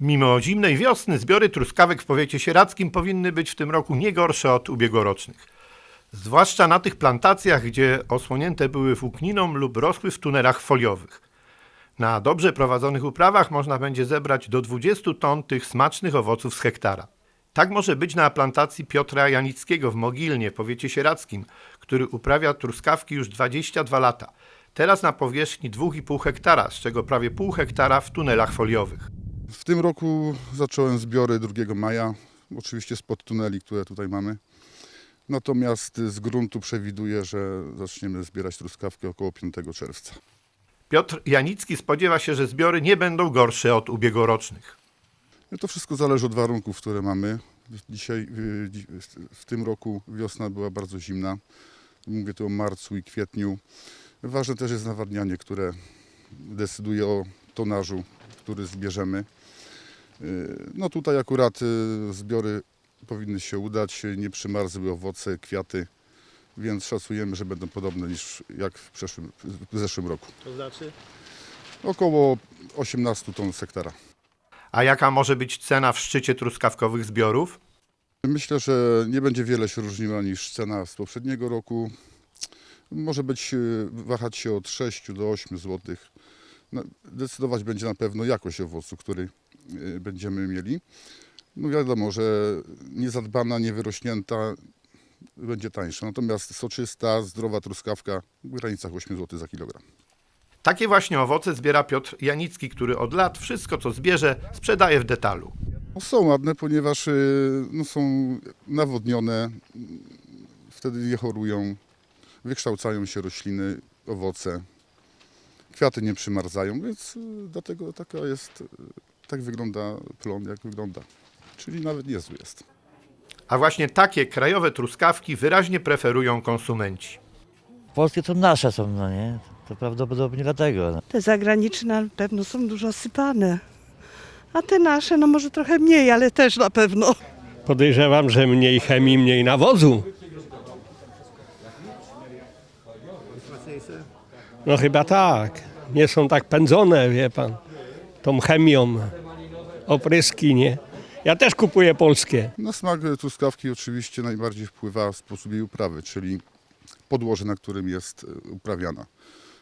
Mimo zimnej wiosny zbiory truskawek w powiecie sieradzkim powinny być w tym roku nie gorsze od ubiegłorocznych. Zwłaszcza na tych plantacjach, gdzie osłonięte były włókniną lub rosły w tunelach foliowych. Na dobrze prowadzonych uprawach można będzie zebrać do 20 ton tych smacznych owoców z hektara. Tak może być na plantacji Piotra Janickiego w Mogilnie, w powiecie sieradzkim, który uprawia truskawki już 22 lata. Teraz na powierzchni 2,5 hektara, z czego prawie pół hektara w tunelach foliowych. W tym roku zacząłem zbiory 2 maja, oczywiście spod tuneli, które tutaj mamy. Natomiast z gruntu przewiduję, że zaczniemy zbierać truskawki około 5 czerwca. Piotr Janicki spodziewa się, że zbiory nie będą gorsze od ubiegłorocznych. No To wszystko zależy od warunków, które mamy. Dzisiaj, dzi- w tym roku wiosna była bardzo zimna. Mówię tu o marcu i kwietniu. Ważne też jest nawadnianie, które decyduje o tonażu, który zbierzemy. Y, No tutaj akurat y, zbiory powinny się udać. Nie przymarzły owoce, kwiaty, więc szacujemy, że będą podobne niż jak w, przeszłym, w zeszłym roku. To znaczy? Około 18 ton z hektara. A jaka może być cena w szczycie truskawkowych zbiorów? Myślę, że nie będzie wiele się różniła niż cena z poprzedniego roku. Może być, y, wahać się od 6 do 8 zł. No, Decydować będzie na pewno jakość owocu, który będziemy mieli. No wiadomo, że niezadbana, niewyrośnięta będzie tańsza. Natomiast soczysta, zdrowa truskawka w granicach 8 zł za kilogram. Takie właśnie owoce zbiera Piotr Janicki, który od lat wszystko, co zbierze, sprzedaje w detalu. No, Są ładne, ponieważ y, no, są nawodnione, y, wtedy nie chorują, wykształcają się rośliny, owoce, kwiaty nie przymarzają, więc y, dlatego taka jest, y, tak wygląda plon, jak wygląda. Czyli nawet niezły jest. A właśnie takie krajowe truskawki wyraźnie preferują konsumenci. Polskie to nasze są, no nie? To prawdopodobnie dlatego. No. Te zagraniczne na pewno są dużo sypane. A te nasze, no może trochę mniej, ale też na pewno. Podejrzewam, że mniej chemii, mniej nawozu. No chyba tak. Nie są tak pędzone, wie pan, tą chemią. Opryski, nie? Ja też kupuję polskie. Na smak truskawki oczywiście najbardziej wpływa sposób jej uprawy, czyli podłoże, na którym jest y, uprawiana.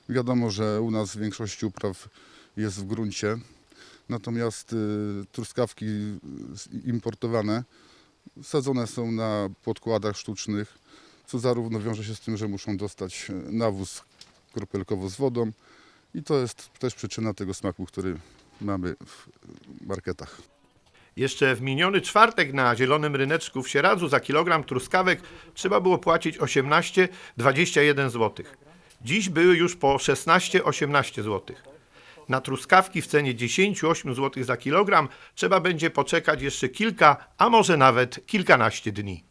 Wiadomo, że u nas większość upraw jest w gruncie, natomiast y, truskawki z- importowane sadzone są na podkładach sztucznych, co zarówno wiąże się z tym, że muszą dostać nawóz kropelkowo z wodą i to jest też przyczyna tego smaku, który mamy w marketach. Jeszcze w miniony czwartek na zielonym ryneczku w Sieradzu za kilogram truskawek trzeba było płacić 18-21 zł. Dziś były już po 16-18 zł. Na truskawki w cenie 10-8 zł za kilogram trzeba będzie poczekać jeszcze kilka, a może nawet kilkanaście dni.